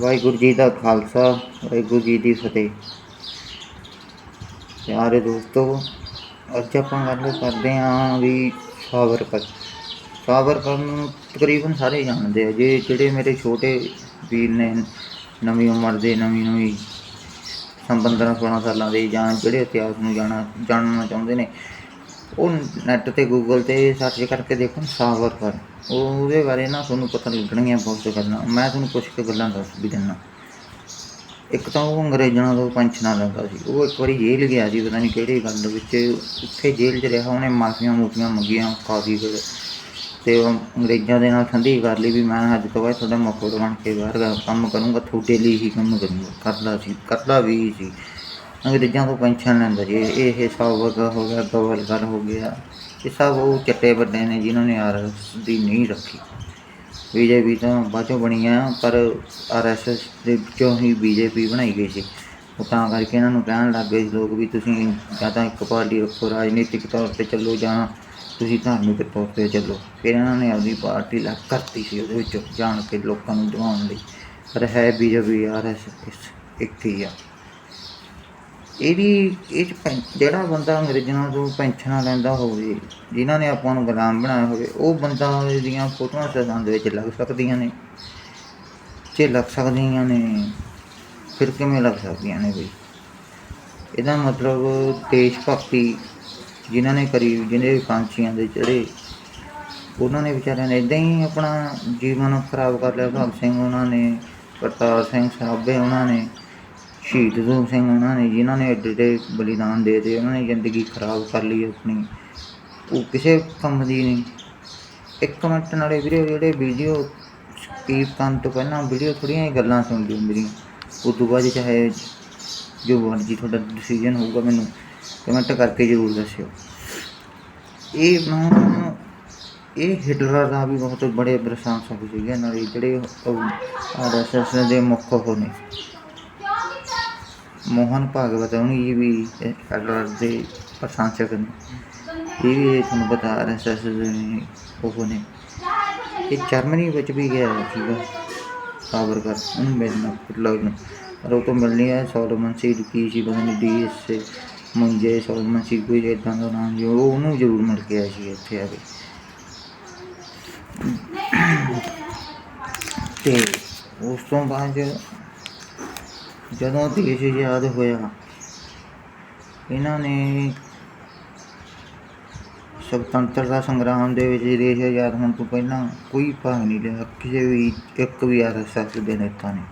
ਵਾਹਿਗੁਰੂ ਜੀ ਦਾ ਖਾਲਸਾ, ਵਾਹਿਗੁਰੂ ਜੀ ਦੀ ਫਤਿਹ। ਪਿਆਰੇ ਦੋਸਤੋ, ਅੱਜ ਆਪਾਂ ਗੱਲ ਕਰਦੇ ਹਾਂ ਵੀ ਸਾਵਰਕਰ। ਸਾਵਰਕਰ ਨੂੰ ਤਕਰੀਬਨ ਸਾਰੇ ਜਾਣਦੇ ਆ, ਜੇ ਜਿਹੜੇ ਮੇਰੇ ਛੋਟੇ ਵੀਰ ਨੇ ਨਵੀਂ ਉਮਰ ਦੇ, ਨਵੀਂ ਨਵੀਂ ਸੰਬੰਧਾਂ 16 ਸਾਲਾਂ ਦੇ ਜਾਂ ਜਿਹੜੇ ਇਤਿਹਾਸ ਨੂੰ ਜਾਣਾ, ਜਾਣਨਾ ਚਾਹੁੰਦੇ ਨੇ ਉਹ ਨੈੱਟ ਤੇ ਗੂਗਲ ਤੇ ਸਰਚ ਕਰਕੇ ਦੇਖਣ ਸਾਵਰਕਰ ਉਹ ਉਹਦੇ ਬਾਰੇ ਨਾ ਤੁਹਾਨੂੰ ਪਤਾ ਲੱਗਣਗੀਆਂ ਬਹੁਤ ਗੱਲਾਂ। ਮੈਂ ਤੁਹਾਨੂੰ ਕੁਝ ਕੁ ਗੱਲਾਂ ਦੱਸ ਵੀ ਦਿੰਦਾ। ਇੱਕ ਤਾਂ ਉਹ ਅੰਗਰੇਜ਼ਾਂ ਤੋਂ ਪੈਨਸ਼ਨਾਂ ਲੈਂਦਾ ਸੀ। ਉਹ ਇੱਕ ਵਾਰੀ ਜੇਲ੍ਹ ਗਿਆ ਸੀ, ਪਤਾ ਨਹੀਂ ਕਿਹੜੀ ਗੱਲ ਦੇ ਵਿੱਚ। ਉੱਥੇ ਜੇਲ੍ਹ 'ਚ ਰਿਹਾ, ਉਹਨੇ ਮਾਫੀਆਂ ਮੂਫੀਆਂ ਮੰਗੀਆਂ ਕਾਫੀ ਕੁਝ ਤੇ ਉਹ ਅੰਗਰੇਜ਼ਾਂ ਦੇ ਨਾਲ ਸੰਧੀ ਕਰ ਲਈ ਵੀ ਮੈਂ ਅੱਜ ਤੋਂ ਬਾਅਦ ਤੁਹਾਡਾ ਮੁਖੜ ਬਣ ਕੇ ਬਾਹਰ ਕੰਮ ਕਰੂੰਗਾ, ਤੁਹਾਡੇ ਲਈ ਹੀ ਕੰਮ ਕਰੂੰਗਾ। ਕਰਦਾ ਸੀ, ਕਰਦਾ ਵੀ ਸੀ। ਅੰਗਰੇਜ਼ਾਂ ਤੋਂ ਪੈਨਸ਼ਨ ਲੈਂਦਾ ਜੀ ਇਹ ਇਹ ਸੌਵਗ ਹੋ ਗਿਆ ਗਵਲਗਰ ਹੋ ਗਿਆ। ਇਹ ਸਭ ਉਹ ਚੱਟੇ ਵੱਡੇ ਨੇ ਜਿਨ੍ਹਾਂ ਨੇ ਆਰ ਦੀ ਨਹੀਂ ਰੱਖੀ। ਬੀਜੇਪੀ ਤਾਂ ਬਾਅਦ ਚੋਂ ਬਣੀ ਆ, ਪਰ ਆਰਐਸਐਸ ਦੇ ਵਿੱਚੋਂ ਹੀ ਬੀਜੇਪੀ ਬਣਾਈ ਗਈ ਸੀ। ਉਹ ਤਾਂ ਕਰਕੇ ਇਹਨਾਂ ਨੂੰ ਕਹਿਣ ਲੱਗ ਗਏ ਸੀ ਲੋਕ ਵੀ ਤੁਸੀਂ ਜਾਂ ਤਾਂ ਇੱਕ ਪਾਰਟੀ ਰੱਖੋ, ਰਾਜਨੀਤਿਕ ਤੌਰ ਤੇ ਚੱਲੋ ਜਾਂ ਤੁਸੀਂ ਧਾਰਮਿਕ ਤੌਰ ਤੇ ਚੱਲੋ। ਫਿਰ ਇਹਨਾਂ ਨੇ ਆਪਣੀ ਪਾਰਟੀ ਲੱਗ ਕਰਤੀ ਸੀ ਉਹਦੇ ਵਿੱਚ, ਜਾਣ ਕੇ ਲੋਕਾਂ ਨੂੰ ਦਿਵਾਉਣ ਲਈ। ਪਰ ਹੈ ਬੀਜੇਪੀ ਆਰਐਸਐਸ ਇੱਕ ਹੀ ਆ। ਇਹਦੀ ਇਹ 'ਚ ਪੈਂ, ਜਿਹੜਾ ਬੰਦਾ ਅੰਗਰੇਜ਼ਾਂ ਤੋਂ ਪੈਨਸ਼ਨਾਂ ਲੈਂਦਾ ਹੋਵੇ, ਜਿਨ੍ਹਾਂ ਨੇ ਆਪਾਂ ਨੂੰ ਗੁਲਾਮ ਬਣਾਇਆ ਹੋਵੇ, ਉਹ ਬੰਦਾ ਦੀਆਂ ਫੋਟੋਆਂ ਸੰਸਦ ਵਿੱਚ ਲੱਗ ਸਕਦੀਆਂ ਨੇ। ਜੇ ਲੱਗ ਸਕਦੀਆਂ ਨੇ, ਫਿਰ ਕਿਵੇਂ ਲੱਗ ਸਕਦੀਆਂ ਨੇ ਬਈ? ਇਹਦਾ ਮਤਲਬ ਦੇਸ਼ ਭਗਤੀ ਜਿਨ੍ਹਾਂ ਨੇ ਕਰੀ, ਜਿਹਨੇ ਕਾਂਚੀਆਂ ਦੇ ਚੜੇ, ਉਹਨਾਂ ਨੇ ਵਿਚਾਰਿਆਂ ਨੇ ਇਦਾਂ ਹੀ ਆਪਣਾ ਜੀਵਨ ਖਰਾਬ ਕਰ ਲਿਆ। ਭਗਤ ਸਿੰਘ ਉਹਨਾਂ ਨੇ, ਕਰਤਾਰ ਸਿੰਘ ਸਰਾਭੇ ਉਹਨਾਂ ਨੇ। ਸ਼ਹੀਦ ਊਧਮ ਸਿੰਘ ਉਹਨਾਂ ਨੇ ਜਿਨ੍ਹਾਂ ਨੇ ਐਡੇ ਐਡੇ ਬਲੀਦਾਨ ਦੇ ਦਿੱਤੇ ਉਹਨਾਂ ਨੇ ਜ਼ਿੰਦਗੀ ਖਰਾਬ ਕਰ ਲਈ ਆਪਣੀ ਉਹ ਕਿਸੇ ਕੰਮ ਦੀ ਨਹੀਂ ਇੱਕ ਮਿੰਟ ਨਾਲੇ ਵੀਰੇ ਜਿਹੜੇ ਵੀਡੀਓ ਸਕੀਪ ਕਰਨ ਤੋਂ ਪਹਿਲਾਂ ਵੀਡੀਓ ਥੋੜ੍ਹੀਆਂ ਹੀ ਗੱਲਾਂ ਸੁਣਦੀ ਮੇਰੀਆਂ ਉਸ ਤੋਂ ਬਾਅਦ ਚਾਹੇ ਜੋ ਮਰਜ਼ੀ ਤੁਹਾਡਾ ਡਿਸੀਜਨ ਹੋਊਗਾ ਮੈਨੂੰ ਕਮੈਂਟ ਕਰਕੇ ਜ਼ਰੂਰ ਦੱਸਿਓ ਇਹ ਨਾ ਇਹ ਹਿਟਲਰ ਦਾ ਵੀ ਬਹੁਤ ਬੜੇ ਪ੍ਰਸ਼ੰਸਕ ਸੀਗੇ ਨਾਲੇ ਜਿਹੜੇ ਆਰਐਸਐਸ ਦੇ ਮੁੱਖ ਉਹ ਨੇ ਮੋਹਨ ਭਾਗਵਤ ਉਹਨੀ ਵੀ ਹਿਟਲਰ ਦੇ ਪ੍ਰਸ਼ੰਸਕ ਨੇ। ਇਹ ਵੀ ਤੁਹਾਨੂੰ ਪਤਾ ਆਰਐਸਐਸ ਦੇ ਉਹ ਨੇ। ਇਹ ਜਰਮਨੀ ਵਿੱਚ ਵੀ ਗਿਆ ਸੀਗਾ ਸਾਵਰਕਰ ਉਹਨੂੰ ਮਿਲਣਾ ਹਿਟਲਰ ਨੂੰ ਪਰ ਉਹ ਤੋਂ ਮਿਲਣੀ ਹੈ, ਸੋਲੋਮਨ ਸੀ ਕੀ ਸੀ, ਪਤਾ ਨਹੀਂ ਡੀਐਸ ਮੁੰਜੇ, ਸੋਲੋਮਨ ਸੀ ਕੋਈ ਇਦਾਂ ਦਾ ਨਾਮ ਜੋ ਉਹਨੂੰ ਜ਼ਰੂਰ ਮਿਲ ਕੇ ਆਇਆ ਸੀ ਇੱਥੇ ਆ ਕੇ। ਤੇ ਉਸ ਤੋਂ ਬਾਅਦ ਜਦੋਂ ਦੇਸ਼ ਆਜ਼ਾਦ ਹੋਇਆ, ਇਹਨਾਂ ਨੇ ਸੁਤੰਤਰਤਾ ਸੰਗਰਾਮ ਦੇ ਵਿੱਚ ਦੇਸ਼ ਆਜ਼ਾਦ ਹੋਣ ਤੋਂ ਪਹਿਲਾਂ ਕੋਈ ਭਾਗ ਨਹੀਂ ਲਿਆ। ਕਿਸੇ ਵੀ, ਇੱਕ ਵੀ ਆਰਐਸਐਸ ਦੇ ਨੇਤਾ ਨੇ।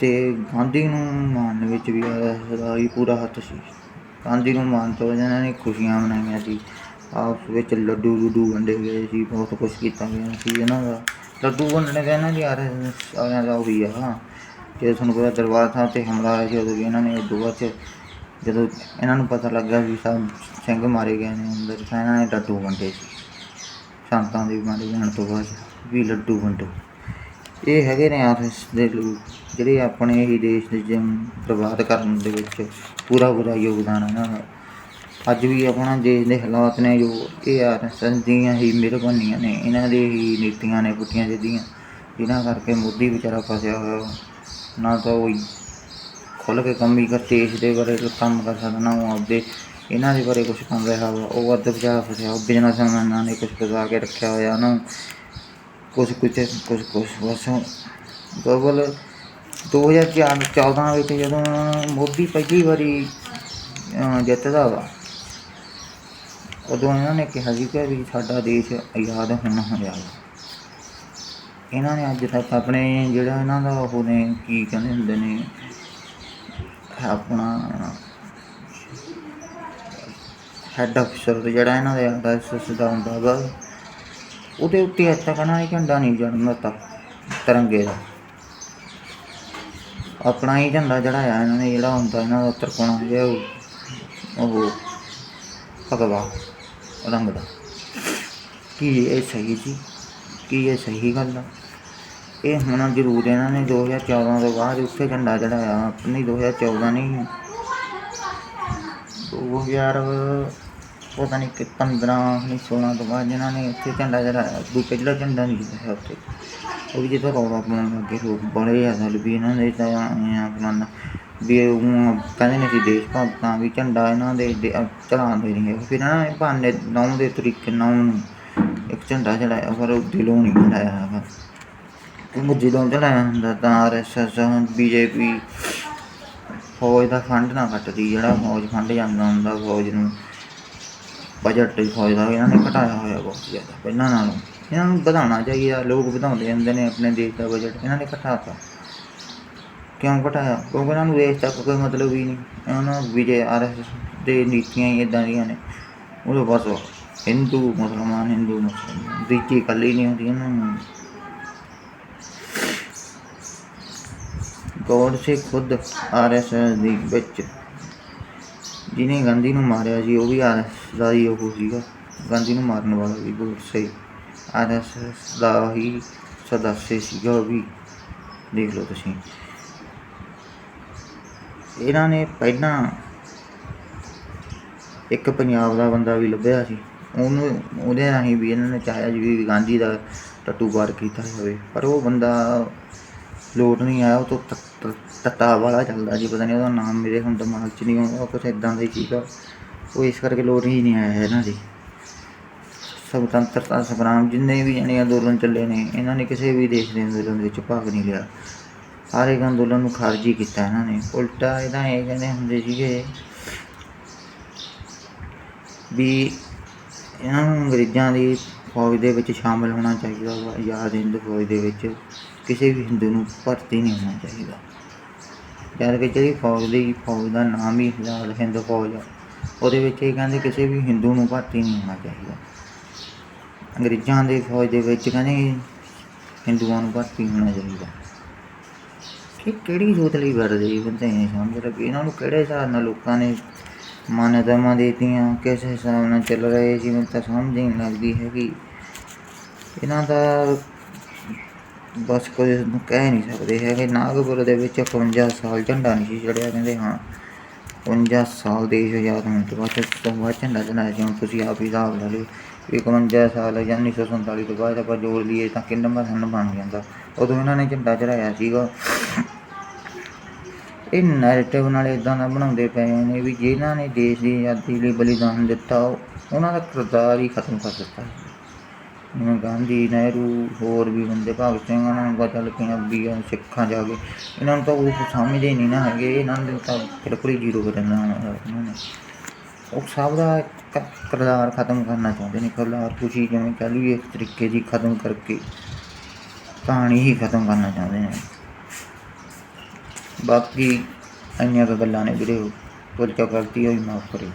ਤੇ ਗਾਂਧੀ ਨੂੰ ਮਾਰਨ ਵਿੱਚ ਵੀ ਆਰਐਸਐਸ ਦਾ ਹੀ ਪੂਰਾ ਹੱਥ ਸੀ। ਗਾਂਧੀ ਨੂੰ ਮਾਰਨ ਤੋਂ ਬਾਅਦ ਇਹਨਾਂ ਨੇ ਖੁਸ਼ੀਆਂ ਮਨਾਈਆਂ ਸੀ। ਆਪਸ ਵਿੱਚ ਲੱਡੂ ਲੁੱਡੂ ਵੰਡੇ ਗਏ ਸੀ, ਬਹੁਤ ਕੁਝ ਕੀਤਾ ਗਿਆ ਸੀ। ਇਹਨਾਂ ਦਾ ਲੱਡੂ ਵੰਡਣ ਦਾ ਇਹਨਾਂ ਦੀ ਆਰਐਸਐਸ ਵਾਲਿਆਂ ਦਾ ਉਹੀ ਆ। ਜਦੋਂ ਤੁਹਾਨੂੰ ਪਤਾ ਦਰਬਾਰ ਸਾਹਿਬ ਤੇ ਹਮਲਾ ਹੋਇਆ ਸੀ, ਉਦੋਂ ਵੀ ਇਹਨਾਂ ਨੇ ਉਦੋਂ ਬਾਅਦ 'ਚ ਜਦੋਂ ਇਹਨਾਂ ਨੂੰ ਪਤਾ ਲੱਗਾ ਵੀ ਸਭ ਸਿੰਘ ਮਾਰੇ ਗਏ ਨੇ ਅੰਦਰ, ਤਾਂ ਇਹਨਾਂ ਨੇ ਲੱਡੂ ਵੰਡੇ ਸੀ। ਸੰਤਾਂ ਦੇ ਮਾਰੇ ਜਾਣ ਤੋਂ ਬਾਅਦ ਵੀ ਲੱਡੂ ਵੰਡੋ। ਇਹ ਹੈਗੇ ਨੇ ਆਰਐਸ ਦੇ ਲੋਕ, ਜਿਹੜੇ ਆਪਣੇ ਹੀ ਦੇਸ਼ ਦੇ ਜਮ ਬਰਬਾਦ ਕਰਨ ਦੇ ਵਿੱਚ ਪੂਰਾ ਪੂਰਾ ਯੋਗਦਾਨ ਇਹਨਾਂ ਦਾ। ਅੱਜ ਵੀ ਆਪਣਾ ਦੇਸ਼ ਦੇ ਹਾਲਾਤ ਨੇ ਜੋ ਇਹ ਆਰਐਸਐਸ ਦੀਆਂ ਹੀ ਮਿਹਰਬਾਨੀਆਂ ਨੇ, ਇਹਨਾਂ ਦੀ ਹੀ ਨੀਤੀਆਂ ਨੇ ਪੁੱਟੀਆਂ ਜਿੱਦੀਆਂ ਜਿਨ੍ਹਾਂ ਕਰਕੇ ਮੋਦੀ ਵਿਚਾਰਾ ਫਸਿਆ ਹੋਇਆ ਨਾ ਤਾਂ ਉਹ ਖੁੱਲ ਕੇ ਕੰਮ ਹੀ ਕਰ ਦੇਸ਼ ਦੇ ਬਾਰੇ ਕੰਮ ਕਰ ਸਕਦਾ ਨਾ, ਉਹ ਆਪਦੇ ਇਹਨਾਂ ਦੇ ਬਾਰੇ ਕੁਝ ਕੰਮ ਰਿਹਾ ਵਾ, ਉਹ ਅੱਧ ਵਿਚਾਰਾ ਫਸਿਆ ਉਹ ਬਿਜ਼ਨਸਮੈਨਾਂ ਨੇ ਕੁਝ ਫਸਾ ਕੇ ਰੱਖਿਆ ਹੋਇਆ ਉਹਨੂੰ ਕੁਝ ਕੁਝ ਕੁਝ ਕੁਝ ਬਸ ਗੋਬਲ 2014 ਵਿੱਚ ਜਦੋਂ ਮੋਦੀ ਪਹਿਲੀ ਵਾਰੀ ਜਿੱਤਦਾ ਵਾ, ਉਦੋਂ ਇਹਨਾਂ ਨੇ ਕਿਹਾ ਸੀ ਕਿ ਵੀ ਸਾਡਾ ਦੇਸ਼ ਆਜ਼ਾਦ ਹੋਣਾ ਹੋਇਆ ਵਾ ਇਹਨਾਂ ਨੇ ਅੱਜ ਤੱਕ ਆਪਣੇ ਜਿਹੜਾ ਇਹਨਾਂ ਦਾ ਉਹ ਨੇ ਕੀ ਕਹਿੰਦੇ ਹੁੰਦੇ ਨੇ, ਆਪਣਾ ਹੈੱਡ ਅਫਸਰ ਜਿਹੜਾ ਇਹਨਾਂ ਦੇ ਆਰਐਸਐਸ ਦਾ ਹੁੰਦਾ ਵਾ ਉਹਦੇ ਉੱਤੇ ਅੱਜ ਤੱਕ ਇਹਨਾਂ ਨੇ ਝੰਡਾ ਨਹੀਂ ਜੜਨ ਦਿੱਤਾ, ਤਿਰੰਗੇ ਦਾ। ਆਪਣਾ ਹੀ ਝੰਡਾ ਚੜਾਇਆ ਇਹਨਾਂ ਨੇ, ਜਿਹੜਾ ਹੁੰਦਾ ਇਹਨਾਂ ਦਾ ਤਰਪਣਾ ਜਿਹਾ ਉਹ ਭਗਵਾ ਰੰਗ ਦਾ। ਕੀ ਇਹ ਸਹੀ ਜੀ ਕੀ ਇਹ ਸਹੀ ਗੱਲ ਆ? ਇਹ ਹੋਣਾ ਜ਼ਰੂਰ ਇਹਨਾਂ ਨੇ 2014 ਤੋਂ ਬਾਅਦ ਉੱਥੇ ਝੰਡਾ ਚੜਾਇਆ ਨਹੀਂ 2014 ਨਹੀਂ। 2000 ਪਤਾ ਨਹੀਂ ਕਿ 15 ਨਹੀਂ 16 ਤੋਂ ਬਾਅਦ ਇਹਨਾਂ ਨੇ ਉੱਥੇ ਝੰਡਾ ਚੜਾਇਆ ਦੂਜਾ ਜਿਹੜਾ ਝੰਡਾ ਨਹੀਂ ਚੜਾਇਆ ਉੱਥੇ। ਉਹ ਵੀ ਜਿੱਥੇ ਰੌਲਾ ਪਾਉਣ ਲੱਗੇ, ਲੋਕ ਬੜੇ ਆ ਵੀ ਇਹਨਾਂ ਦੇ ਤਾਂ ਐਂ ਵੀ ਉਹ ਕਹਿੰਦੇ ਨੇ ਸੀ ਦੇਸ਼ ਭਗਤਾਂ ਵੀ ਝੰਡਾ ਇਹਨਾਂ ਦੇ ਚੜਾਉਂਦੇ ਨਹੀਂ ਫਿਰ ਇਹਨਾਂ ਨੇ ਬਹਾਨੇ ਨੌਂ ਦੇ ਤਰੀਕੇ ਨੌਂ ਨੂੰ ਇੱਕ ਝੰਡਾ ਚੜਾਇਆ ਪਰ ਦਿਲੋਂ ਨਹੀਂ ਚੜਾਇਆ ਹੈਗਾ। ਕਿਉਂਕਿ ਦਿਲੋਂ ਚੜਾਇਆ ਹੁੰਦਾ ਤਾਂ ਆਰ ਐਸ ਐਸ ਬੀਜੇਪੀ ਫੌਜ ਦਾ ਫੰਡ ਨਾ ਕੱਟਦੀ, ਜਿਹੜਾ ਫੌਜ ਫੰਡ ਜਾਂਦਾ ਹੁੰਦਾ, ਫੌਜ ਨੂੰ ਬਜਟ ਤੇ ਫੌਜ ਦਾ, ਇਹਨਾਂ ਨੇ ਘਟਾਇਆ ਹੋਇਆ ਬਹੁਤ ਜ਼ਿਆਦਾ ਪਹਿਲਾਂ ਨਾਲੋਂ। ਇਹਨਾਂ ਨੂੰ ਵਧਾਉਣਾ ਚਾਹੀਦਾ, ਲੋਕ ਵਧਾਉਂਦੇ ਹੁੰਦੇ ਨੇ ਆਪਣੇ ਦੇਸ਼ ਦਾ ਬਜਟ ਇਹਨਾਂ ਨੇ ਘਟਾਤਾ। ਕਿਉਂ ਘਟਾਇਆ? ਕਿਉਂਕਿ ਇਹਨਾਂ ਨੂੰ ਦੇਸ਼ ਤੱਕ ਕੋਈ ਮਤਲਬ ਹੀ ਨਹੀਂ। ਇਹਨਾਂ ਨੂੰ ਵਿਜੇ ਆਰਐਸਐਸ ਦੇ ਨੀਤੀਆਂ ਹੀ ਇਦਾਂ ਦੀਆਂ ਨੇ। ਉਹ ਬਸ ਹਿੰਦੂ, ਮੁਸਲਮਾਨ ਹਿੰਦੂ, ਮੁਸਲਮਾਨ ਦੂਜੀ ਇਕੱਲੀ ਨਹੀਂ ਹੁੰਦੀ ਇਹਨਾਂ ਨੂੰ। ਗੋਡ ਸੇ? ਖੁਦ ਆਰਐਸਐਸ ਦੀ ਵਿੱਚ। ਜਿਹਨੇ ਗਾਂਧੀ ਨੂੰ ਮਾਰਿਆ ਸੀ, ਉਹ ਵੀ ਆਰਐਸਐਸ ਦਾ ਹੀ ਉਹ ਸੀਗਾ। ਗਾਂਧੀ ਨੂੰ ਮਾਰਨ ਵਾਲਾ ਵੀ ਗੋਡ ਸੇ ਆਰਐਸਐਸ ਦਾ ਹੀ ਸਦੱਸਿਆ ਸੀਗਾ ਉਹ ਵੀ। ਦੇਖ ਲਓ ਤੁਸੀਂ। ਇਹਨਾਂ ਨੇ ਪਹਿਲਾਂ ਇੱਕ ਪੰਜਾਬ ਦਾ ਬੰਦਾ ਵੀ ਲੱਭਿਆ ਸੀ। ਉਹਨੂੰ, ਉਹਦੇ ਰਾਹੀਂ ਵੀ ਇਹਨਾਂ ਨੇ ਚਾਹਿਆ ਜੀ ਵੀ ਗਾਂਧੀ ਦਾ ਟੱਟੂ ਬਾਰ ਕੀਤਾ ਜਾਵੇ। ਪਰ ਉਹ ਬੰਦਾ ਲੋਟ ਨਹੀਂ ਆਇਆ, ਉਹ ਤੋਂ ਤੱਤਾ ਵਾਲਾ ਚੱਲਦਾ ਜੀ ਪਤਾ ਨਹੀਂ ਉਹਦਾ ਨਾਮ ਮੇਰੇ ਹੁਣ ਦਿਮਾਗ 'ਚ ਨਹੀਂ ਆਉਂਦਾ ਕੁਛ ਇਦਾਂ ਦਾ ਹੀ ਸੀਗਾ। ਉਹ ਇਸ ਕਰਕੇ ਲੋਟ ਹੀ ਨਹੀਂ ਆਇਆ ਇਹਨਾਂ ਦੀ। ਸੁਤੰਤਰਤਾ ਸੰਗਰਾਮ ਜਿੰਨੇ ਵੀ ਜਾਣੇ ਅੰਦੋਲਨ ਚੱਲੇ ਨੇ, ਇਹਨਾਂ ਨੇ ਕਿਸੇ ਵੀ ਦੇਸ਼ ਦੇ ਅੰਦੋਲਨ ਵਿੱਚ ਭਾਗ ਨਹੀਂ ਲਿਆ। ਹਰ ਇੱਕ ਅੰਦੋਲਨ ਨੂੰ ਖਾਰਜੀ ਕੀਤਾ ਇਹਨਾਂ ਨੇ। ਉਲਟਾ ਇਹਦਾ ਇਹ ਕਹਿੰਦੇ ਹੁੰਦੇ ਸੀਗੇ ਵੀ ਇਹਨਾਂ ਨੂੰ ਅੰਗਰੇਜ਼ਾਂ ਦੀ ਫੌਜ ਦੇ ਵਿੱਚ ਸ਼ਾਮਲ ਹੋਣਾ ਚਾਹੀਦਾ ਵਾ ਆਜ਼ਾਦ ਹਿੰਦ ਫੌਜ ਦੇ ਵਿੱਚ। ਕਿਸੇ ਵੀ ਹਿੰਦੂ ਨੂੰ ਭਰਤੀ ਨਹੀਂ ਹੋਣਾ ਚਾਹੀਦਾ। ਜਦ ਕਿ ਜਿਹੜੀ ਫੌਜ ਦੀ, ਫੌਜ ਦਾ ਨਾਮ ਹੀ ਆਜ਼ਾਦ ਹਿੰਦ ਫੌਜ ਆ। ਉਹਦੇ ਵਿੱਚ ਇਹ ਕਹਿੰਦੇ ਕਿਸੇ ਵੀ ਹਿੰਦੂ ਨੂੰ ਭਰਤੀ ਨਹੀਂ ਹੋਣਾ ਚਾਹੀਦਾ। ਅੰਗਰੇਜ਼ਾਂ ਦੇ ਫੌਜ ਦੇ ਵਿੱਚ ਕਹਿੰਦੇ ਹਿੰਦੂਆਂ ਨੂੰ ਭਰਤੀ ਹੋਣਾ ਚਾਹੀਦਾ। ਕਿ ਕਿਹੜੀ ਸੋਚ ਲਈ ਵਰਦੇ ਜੀ ਬੰਦੇ ਨਹੀਂ ਸਮਝ ਰਹੇ ਇਹਨਾਂ ਨੂੰ ਕਿਹੜੇ ਹਿਸਾਬ ਨਾਲ ਲੋਕਾਂ ਨੇ ਮਾਨਤਾਵਾਂ ਦੇਤੀਆਂ? ਕਿਸ ਹਿਸਾਬ ਨਾਲ ਚੱਲ ਰਹੇ? ਸੀ ਮੈਨੂੰ ਤਾਂ ਸਮਝ ਹੀ ਨਹੀਂ ਲੱਗਦੀ ਹੈਗੀ। ਇਹਨਾਂ ਦਾ ਬਸ ਕੁਝ ਨੂੰ ਕਹਿ ਨਹੀਂ ਸਕਦੇ ਹੈਗੇ। ਨਾਗਪੁਰ ਦੇ ਵਿੱਚ 51 ਸਾਲ ਝੰਡਾ ਨਹੀਂ ਸੀ ਚੜਿਆ, ਕਹਿੰਦੇ ਹਾਂ 51 ਸਾਲ ਦੇਸ਼ ਆਜ਼ਾਦ ਹੋਣ ਤੋਂ ਬਾਅਦ ਤੋਂ ਬਾਅਦ ਝੰਡਾ ਚੜਾਇਆ ਸੀ ਤੁਸੀਂ ਆਪ ਹੀ ਹਿਸਾਬ ਲਾ ਲਓ। ਵੀ 51 ਸਾਲ ਜਾਂ 1947 ਤੋਂ ਬਾਅਦ ਆਪਾਂ ਜੋੜ ਲਈਏ ਤਾਂ ਕਿੰਨਾ ਸਨ ਬਣ ਜਾਂਦਾ। ਉਦੋਂ ਇਹਨਾਂ ਨੇ ਝੰਡਾ ਚੜਾਇਆ ਸੀਗਾ। ਇਹ ਨੈਰੇਟਿਵ ਨਾਲ ਇਦਾਂ ਦਾ ਬਣਾਉਂਦੇ ਪਏ ਨੇ ਵੀ ਜਿਨ੍ਹਾਂ ਨੇ ਦੇਸ਼ ਦੀ ਆਜ਼ਾਦੀ ਲਈ ਬਲੀਦਾਨ ਦਿੱਤਾ ਉਹਨਾਂ ਦਾ ਕਿਰਦਾਰ ਹੀ ਖਤਮ ਕਰ ਦਿੱਤਾ। ਜਿਵੇਂ ਗਾਂਧੀ, ਨਹਿਰੂ, ਹੋਰ ਵੀ ਬੰਦੇ ਭਗਤ ਸਿੰਘ ਉਹਨਾਂ ਨੂੰ ਪਤਾ ਲੱਗਿਆ ਵੀ ਇਹ ਸਿੱਖਾਂ ਜਾ ਕੇ। ਇਹਨਾਂ ਨੂੰ ਤਾਂ ਉਹ ਸਮਝਦੇ ਹੀ ਨਹੀਂ ਨਾ ਹੈਗੇ। ਇਹਨਾਂ ਨੇ ਤਾਂ ਬਿਲਕੁਲ ਹੀ ਜ਼ੀਰੋ ਕਰ ਉਹਨਾਂ ਨੇ ਉਹ ਸਭ ਦਾ ਕਿਰਦਾਰ ਖਤਮ ਕਰਨਾ ਚਾਹੁੰਦੇ ਨੇ। ਕਿਰਦਾਰ ਖੁਸ਼ੀ ਜਿਵੇਂ ਕਹਿ ਲਈਏ ਇੱਕ ਤਰੀਕੇ ਦੀ ਖਤਮ ਕਰਕੇ ਕਹਾਣੀ ਹੀ ਖਤਮ ਕਰਨਾ ਚਾਹੁੰਦੇ ਨੇ। ਬਾਕੀ ਇੰਨੀਆਂ ਕੁ ਗੱਲਾਂ ਨੇ ਵੀਰੇ ਤੁਰ ਚਾ ਗਲਤੀ ਹੋਈ ਮਾਫ ਕਰੇ।